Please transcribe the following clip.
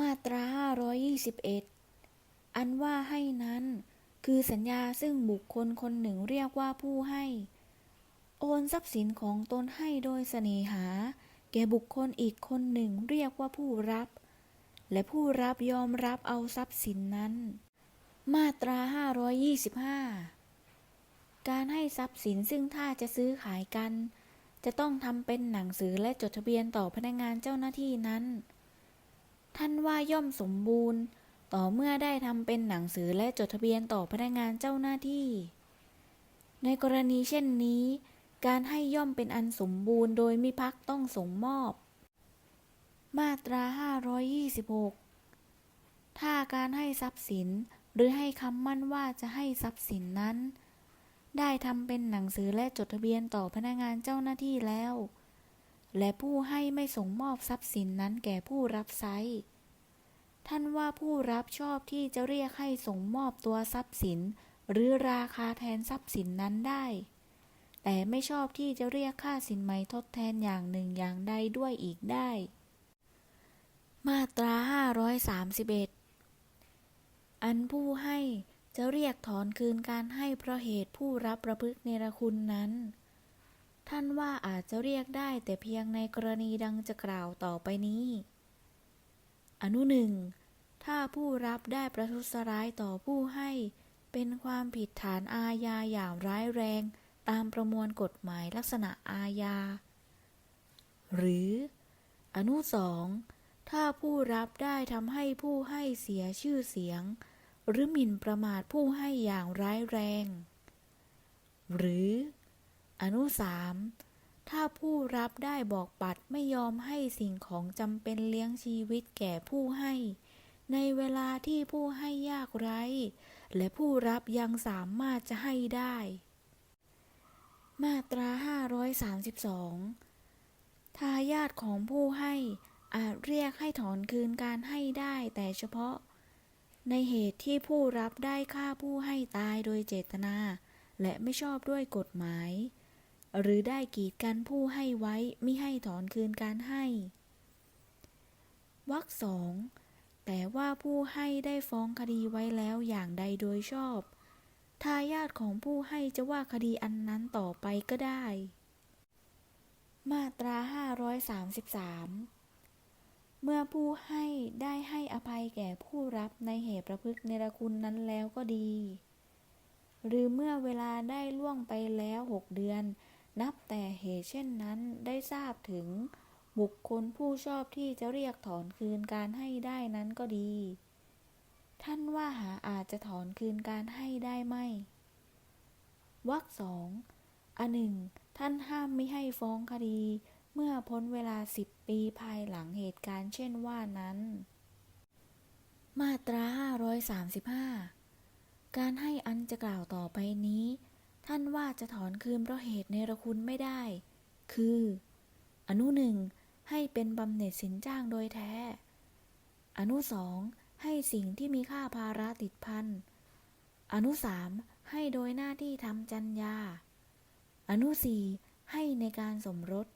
มาตรา 521 อันว่าให้นั้น คือสัญญาซึ่งบุคคลคนหนึ่งเรียกว่าผู้ให้ โอนทรัพย์สินของตนให้โดยเสน่หา แก่บุคคลอีกคนหนึ่งเรียกว่าผู้รับ และผู้รับยอมรับเอาทรัพย์สินนั้น มาตรา 525 การให้ทรัพย์สินซึ่งถ้าจะซื้อขายกัน จะต้องทำเป็นหนังสือและจดทะเบียนต่อพนักงานเจ้าหน้าที่นั้น ท่านว่าย่อมสมบูรณ์ ต่อเมื่อได้ทำเป็นหนังสือและจดทะเบียนต่อพนักงานเจ้าหน้าที่ ในกรณีเช่นนี้ การให้ย่อมเป็นอันสมบูรณ์ โดยมิพักต้องส่งมอบ มาตรา 526 ถ้าการให้ทรัพย์สินหรือให้คำมั่นว่าจะให้ทรัพย์สินนั้น ได้ทำเป็นหนังสือและจดทะเบียนต่อพนักงานเจ้าหน้าที่แล้ว และผู้ให้ไม่ส่งมอบทรัพย์สินนั้นแก่ผู้รับไซท่านว่าผู้รับชอบที่จะเรียกให้ส่งมอบตัวทรัพย์สิน หรือราคาแทนทรัพย์สินนั้นได้ แต่ไม่ชอบที่จะเรียกค่าสินไหมทดแทนอย่างหนึ่งอย่างใดด้วยอีกได้ มาตรา 531 อันผู้ให้จะเรียกถอนคืนการให้เพราะเหตุผู้รับประพฤติเนรคุณนั้น ท่านว่าอาจจะเรียกได้แต่เพียงในกรณีดังจะกล่าวต่อไปนี้ อนุหนึ่ง ถ้าผู้รับได้ประทุษร้ายต่อผู้ให้ เป็นความผิดฐานอาญาอย่างร้ายแรงตามประมวลกฎหมายลักษณะอาญา หรือ อนุสองถ้าผู้รับได้ทำให้ผู้ให้เสียชื่อเสียง หรือหมิ่นประมาทผู้ให้อย่างร้ายแรง หรือ อนุสามถ้าผู้รับได้บอกปัดไม่ยอมให้สิ่งของจำเป็นเลี้ยงชีวิตแก่ผู้ให้ ในเวลาที่ผู้ให้ยากไร้ และผู้รับยังสามารถจะให้ได้ มาตรา 532 ทายาทของผู้ให้อาจเรียกให้ถอนคืนการให้ได้แต่เฉพาะ ในเหตุที่ผู้รับได้ฆ่าผู้ให้ตายโดยเจตนา และไม่ชอบด้วยกฎหมาย หรือได้กีดกันผู้ให้ไว้ไม่ให้ถอนคืนการให้วรรคสองแต่ว่าผู้ให้ได้ฟ้องคดีไว้แล้วอย่างใดโดยชอบ ทายาทของผู้ให้จะว่าคดีอันนั้นต่อไปก็ได้ มาตรา 533 เมื่อผู้ให้ได้ให้อภัยแก่ผู้รับในเหตุประพฤติเนรคุณนั้นแล้วก็ดี หรือเมื่อเวลาได้ล่วงไปแล้วหกเดือน นับแต่เหตุเช่นนั้นได้ทราบถึงบุคคลผู้ชอบที่จะเรียกถอนคืนการให้ได้นั้นก็ดี ท่านว่าหาอาจจะถอนคืนการให้ได้ไหมวรรคสองอันหนึ่ง ท่านห้ามไม่ให้ฟ้องคดี เมื่อพ้นเวลาสิบปีภายหลังเหตุการณ์เช่นว่านั้น มาตรา 535 การให้อันจะกล่าวต่อไปนี้ ท่านว่าจะถอนคืนเพราะเหตุในระคุณไม่ได้ คือ อนุหนึ่งให้เป็นบำเหน็จสินจ้างโดยแท้ อนุสองให้สิ่งที่มีค่าภาระติดพัน อนุสามให้โดยหน้าที่ทำจัญญา อนุสี่ให้ในการสมรส